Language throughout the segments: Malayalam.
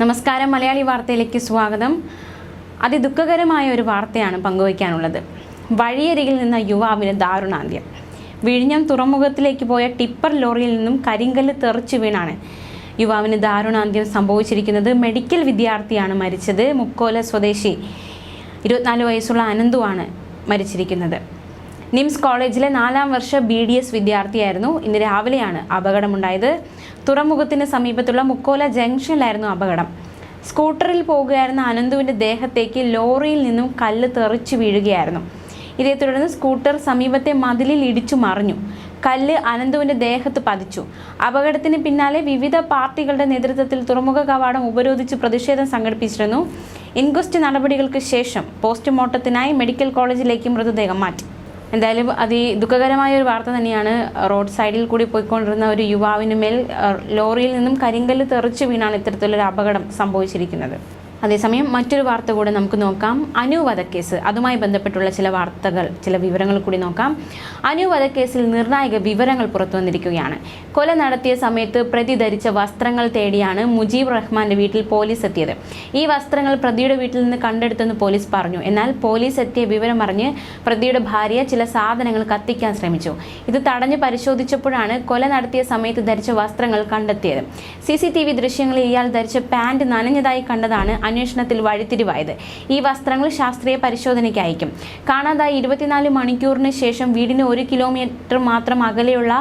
നമസ്കാരം. മലയാളി വാർത്തയിലേക്ക് സ്വാഗതം. അതിദുഃഖകരമായ ഒരു വാർത്തയാണ് പങ്കുവയ്ക്കാനുള്ളത്. വഴിയരികിൽ നിന്ന യുവാവിന് ദാരുണാന്ത്യം. വിഴിഞ്ഞം തുറമുഖത്തിലേക്ക് പോയ ടിപ്പർ ലോറിയിൽ നിന്നും കരിങ്കല്ല് തെറിച്ചു വീണാണ് യുവാവിന് ദാരുണാന്ത്യം സംഭവിച്ചിരിക്കുന്നത്. മെഡിക്കൽ വിദ്യാർത്ഥിയാണ് മരിച്ചത്. മുക്കോല സ്വദേശി ഇരുപത്തിനാല് വയസ്സുള്ള അനന്തുവാണ് മരിച്ചിരിക്കുന്നത്. നിംസ് കോളേജിലെ നാലാം വർഷ ബി ഡി എസ് വിദ്യാർത്ഥിയായിരുന്നു. ഇന്ന് രാവിലെയാണ് അപകടമുണ്ടായത്. തുറമുഖത്തിന് സമീപത്തുള്ള മുക്കോല ജംഗ്ഷനിലായിരുന്നു അപകടം. സ്കൂട്ടറിൽ പോകുകയായിരുന്ന അനന്തുവിന്റെ ദേഹത്തേക്ക് ലോറിയിൽ നിന്നും കല്ല് തെറിച്ചു വീഴുകയായിരുന്നു. ഇതേ തുടർന്ന് സ്കൂട്ടർ സമീപത്തെ മതിലിൽ ഇടിച്ചു മറിഞ്ഞു. കല്ല് അനന്തുവിന്റെ ദേഹത്ത് പതിച്ചു. അപകടത്തിന് പിന്നാലെ വിവിധ പാർട്ടികളുടെ നേതൃത്വത്തിൽ തുറമുഖ കവാടം ഉപരോധിച്ച് പ്രതിഷേധം സംഘടിപ്പിച്ചിരുന്നു. ഇൻക്വസ്റ്റ് നടപടികൾക്ക് ശേഷം പോസ്റ്റ്മോർട്ടത്തിനായി മെഡിക്കൽ കോളേജിലേക്ക് മൃതദേഹം മാറ്റി. എന്തായാലും അതി ദുഃഖകരമായ ഒരു വാർത്ത തന്നെയാണ് റോഡ് സൈഡിൽ കൂടി പോയിക്കൊണ്ടിരുന്ന ഒരു യുവാവിന് മേൽ ലോറിയിൽ നിന്നും കരിങ്കല്ല് തെറിച്ച് വീണാണ് ഇത്തരത്തിലൊരു അപകടം സംഭവിച്ചിരിക്കുന്നത്. അതേസമയം മറ്റൊരു വാർത്ത കൂടെ നമുക്ക് നോക്കാം. അനു വധക്കേസ്. അതുമായി ബന്ധപ്പെട്ടുള്ള ചില വാർത്തകൾ ചില വിവരങ്ങൾ കൂടി നോക്കാം. അനു വധക്കേസിൽ നിർണായക വിവരങ്ങൾ പുറത്തു വന്നിരിക്കുകയാണ്. കൊല നടത്തിയ സമയത്ത് പ്രതി ധരിച്ച വസ്ത്രങ്ങൾ തേടിയാണ് മുജീബ് റഹ്മാന്റെ വീട്ടിൽ പോലീസ് എത്തിയത്. ഈ വസ്ത്രങ്ങൾ പ്രതിയുടെ വീട്ടിൽ നിന്ന് കണ്ടെടുത്തെന്ന് പോലീസ് പറഞ്ഞു. എന്നാൽ പോലീസ് എത്തിയ വിവരം അറിഞ്ഞ് പ്രതിയുടെ ഭാര്യ ചില സാധനങ്ങൾ കത്തിക്കാൻ ശ്രമിച്ചു. ഇത് തടഞ്ഞു പരിശോധിച്ചപ്പോഴാണ് കൊല നടത്തിയ സമയത്ത് ധരിച്ച വസ്ത്രങ്ങൾ കണ്ടെത്തിയത്. സി ദൃശ്യങ്ങളിൽ ഇയാൾ ധരിച്ച പാന്റ് നനഞ്ഞതായി കണ്ടതാണ് അന്വേഷണത്തിൽ വഴിത്തിരിവായത്. ഈ വസ്ത്രങ്ങൾ ശാസ്ത്രീയ പരിശോധനയ്ക്ക് അയക്കും കാണാതായി ഇരുപത്തിനാല് മണിക്കൂറിന് ശേഷം വീടിന് ഒരു കിലോമീറ്റർ മാത്രം അകലെയുള്ള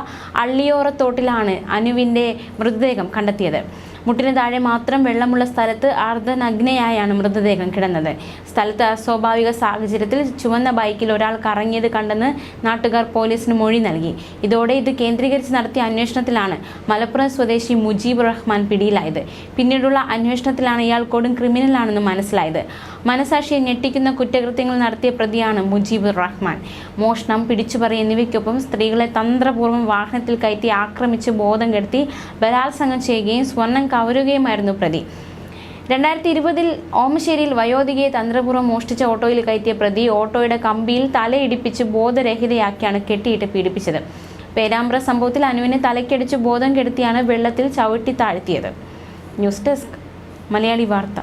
അള്ളിയോറത്തോട്ടിലാണ് അനുവിന്റെ മൃതദേഹം കണ്ടെത്തിയത്. മുട്ടിന് താഴെ മാത്രം വെള്ളമുള്ള സ്ഥലത്ത് അർദ്ധനഗ്നയായാണ് മൃതദേഹം കിടന്നത്. സ്ഥലത്ത് അസ്വാഭാവിക സാഹചര്യത്തിൽ ചുവന്ന ബൈക്കിൽ ഒരാൾ കറങ്ങിയത് കണ്ടെന്ന് നാട്ടുകാർ പോലീസിന് മൊഴി നൽകി. ഇതോടെ ഇത് കേന്ദ്രീകരിച്ച് നടത്തിയ അന്വേഷണത്തിലാണ് മലപ്പുറം സ്വദേശി മുജീബ് റഹ്മാൻ പിടിയിലായത്. പിന്നീടുള്ള അന്വേഷണത്തിലാണ് ഇയാൾ കൊടും ക്രിമിനലാണെന്ന് മനസ്സിലായത്. മനസാക്ഷിയെ ഞെട്ടിക്കുന്ന കുറ്റകൃത്യങ്ങൾ നടത്തിയ പ്രതിയാണ് മുജീബ് റഹ്മാൻ. മോഷണം പിടിച്ചുപറി എന്നിവയ്ക്കൊപ്പം സ്ത്രീകളെ തന്ത്രപൂർവം വാഹനത്തിൽ കയറ്റി ആക്രമിച്ച് ബോധം കെടുത്തി ബലാത്സംഗം ചെയ്യുകയും സ്വർണം കവരുകയുമായിരുന്നു പ്രതി. രണ്ടായിരത്തി ഇരുപതിൽ ഓമശ്ശേരിയിൽ വയോധികയെ തന്ത്രപൂർവം മോഷ്ടിച്ച ഓട്ടോയിൽ കയറ്റിയ പ്രതി ഓട്ടോയുടെ കമ്പിയിൽ തലയിടിപ്പിച്ച് ബോധരഹിതയാക്കിയാണ് കെട്ടിയിട്ട് പീഡിപ്പിച്ചത്. പേരാമ്പ്ര സംഭവത്തിൽ അനുവിനെ തലയ്ക്കടിച്ച് ബോധം കെടുത്തിയാണ് വെള്ളത്തിൽ ചവിട്ടി താഴ്ത്തിയത്. ന്യൂസ് ഡെസ്ക് മലയാളി വാർത്ത.